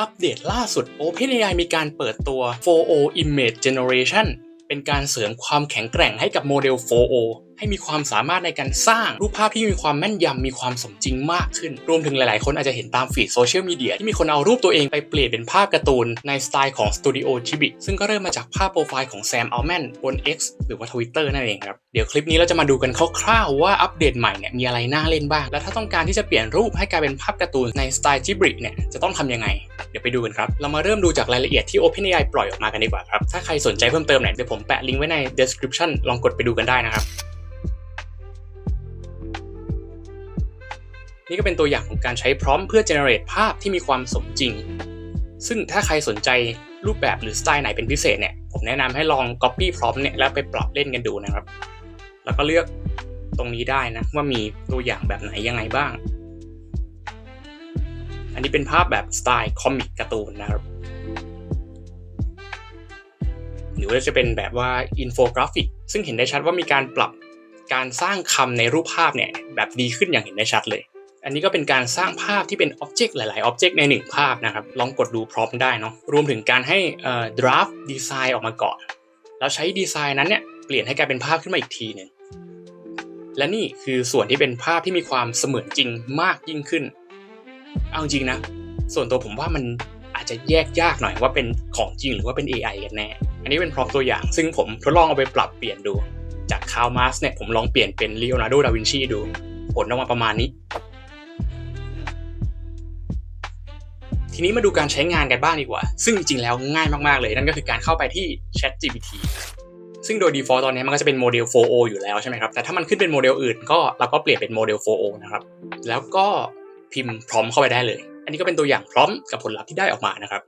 อัปเดตล่าสุด OpenAI มีการเปิดตัว 4O Image Generation เป็นการเสริมความแข็งแกร่งให้กับโมเดล 4O ให้มีความสามารถในการสร้างรูปภาพที่มีความแม่นยำมีความสมจริงมากขึ้น รวมถึงหลาย ๆ คนอาจจะเห็นตามฟีดโซเชียลมีเดียที่มีคนเอารูปตัวเองไปเปลี่ยนเป็นภาพการ์ตูนในสไตล์ของ Studio Ghibli ซึ่งก็เริ่มมาจากภาพโปรไฟล์ของแซมอัลแมนบน X หรือว่า Twitter นั่นเองครับ เดี๋ยวคลิปนี้เราจะมาดูกันคร่าว ๆ ว่าอัปเดตใหม่เนี่ยมีอะไรน่าเล่นบ้าง และถ้าต้องการที่จะเปลี่ยนรูปให้กลายเป็นภาพการ์ตูนในสไตล์ Ghibli เนี่ยจะต้องทำยังไง เดี๋ยวไปดูกันครับ เรามาเริ่มดูจากรายละเอียดที่ OpenAI ปล่อยออกมากันดีกว่าครับ ถ้าใครสนใจเพิ่มเติมเนี่ยเดี๋ยวผมแปะลิงก์ไว้ใน description ลองกดไปดูกันได้นะครับ นี่ก็เป็นตัวอย่างของการใช้พร้อมเพื่อ generate ภาพที่มีความสมจริง ซึ่งถ้าใครสนใจรูปแบบหรือสไตล์ไหนเป็นพิเศษเนี่ย ผมแนะนำให้ลอง copy prompt เนี่ยแล้วไปปรับเล่นกันดูนะครับ แล้วก็เลือกตรงนี้ได้นะว่ามีตัวอย่างแบบไหนยังไงบ้าง อันนี้เป็นภาพแบบสไตล์คอมิกการ์ตูนนะครับ หรือว่าจะเป็นแบบว่าอินโฟกราฟิก ซึ่งเห็นได้ชัดว่ามีการปรับการสร้างคำในรูปภาพเนี่ยแบบดีขึ้นอย่างเห็นได้ชัดเลย อันนี้ก็เป็นการสร้างภาพที่เป็นอ็อบเจกต์หลาย ๆ อ็อบเจกต์ในหนึ่งภาพนะครับ ลองกดดูพร้อมได้เนาะ รวมถึงการให้ draft design ออกมาก่อน แล้วใช้ดีไซน์นั้นเนี่ยเปลี่ยนให้กลายเป็นภาพขึ้นมาอีกทีหนึ่ง และนี่คือส่วนที่เป็นภาพที่มีความเสมือนจริงมากยิ่งขึ้น เอาจริงนะ ส่วนตัวผมว่ามันอาจจะแยกยากหน่อยว่าเป็นของจริงหรือว่าเป็น AI กันแน่ อันนี้เป็นพร็อพตัวอย่าง ซึ่งผมทดลองเอาไปปรับเปลี่ยนดู จากคาวมาสเนี่ยผมลองเปลี่ยนเป็น Leonardo da Vinci ดู ผลออกมาประมาณนี้ ทีนี้มาดูการใช้งานกันบ้างดีกว่า ซึ่งจริงๆแล้วง่ายมากๆเลยนั่นก็คือการเข้าไปที่ Chat GPT ซึ่งโดย default ตอนนี้มันก็จะเป็นโมเดล 4O อยู่แล้วใช่ไหมครับ แต่ถ้ามันขึ้นเป็นโมเดลอื่นก็เราก็เปลี่ยนเป็นโมเดล 4O นะครับ แล้วก็พิมพ์พร้อมเข้าไปได้เลย อันนี้ก็เป็นตัวอย่างพร้อมกับผลลัพธ์ที่ได้ออกมานะครับ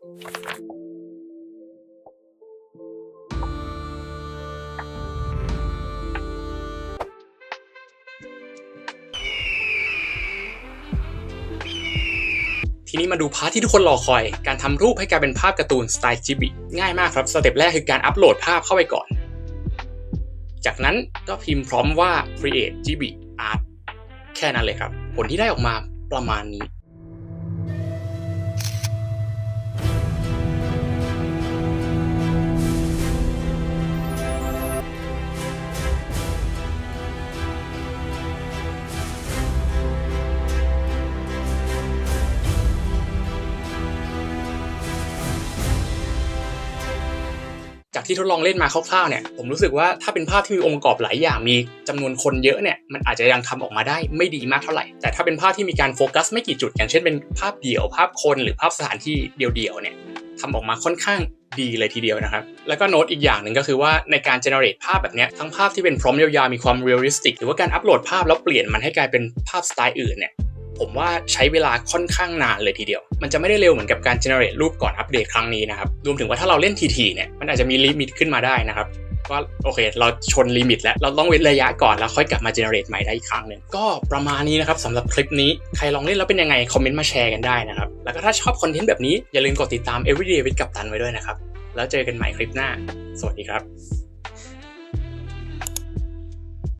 ทีนี้มาดูพาร์ทที่ทุกคนรอคอย การทำรูปให้กลายเป็นภาพการ์ตูนสไตล์จิบิง่ายมากครับ สเต็ปแรกคือการอัปโหลดภาพเข้าไปก่อน จากนั้นก็พิมพ์พร้อมว่า create GB art แค่นั้นเลยครับ ผลที่ได้ออกมาประมาณนี้ จากที่ทดลองเล่นมาคร่าวๆเนี่ยผมรู้สึกว่าถ้าเป็นภาพที่มีองค์ประกอบหลายอย่างมีจำนวนคนเยอะเนี่ยมันอาจจะยังทำออกมาได้ไม่ดีมากเท่าไหร่ แต่ถ้าเป็นภาพที่มีการโฟกัสไม่กี่จุด อย่างเช่นเป็นภาพเดี่ยวภาพคนหรือภาพสถานที่เดี่ยวๆเนี่ยทำออกมาค่อนข้างดีเลยทีเดียวนะครับ แล้วก็โน้ตอีกอย่างหนึ่งก็คือว่าในการ generate ภาพแบบนี้ทั้งภาพที่เป็นพร้อมยาวๆมีความ realistic หรือว่าการอัปโหลดภาพแล้วเปลี่ยนมันให้กลายเป็นภาพสไตล์อื่นเนี่ย ผมว่าใช้เวลาค่อนข้างนานเลยทีเดียว มันจะไม่ได้เร็วเหมือนกับการ generate รูปก่อนอัปเดตครั้งนี้นะครับ รวมถึงว่าถ้าเราเล่นทีๆเนี่ยมันอาจจะมีลิมิตขึ้นมาได้นะครับว่าโอเคเราชนลิมิตแล้วเราต้องเว้นระยะก่อนแล้วค่อยกลับมา generate ใหม่ได้อีกครั้งหนึ่งก็ประมาณนี้นะครับสำหรับคลิปนี้ใครลองเล่นแล้วเป็นยังไง คอมเมนต์มาแชร์กันได้นะครับ แล้วก็ถ้าชอบคอนเทนต์แบบนี้อย่าลืมกดติดตาม everyday with กัปตันไว้ด้วยนะครับ แล้วเจอกันใหม่คลิปหน้า สวัสดีครับ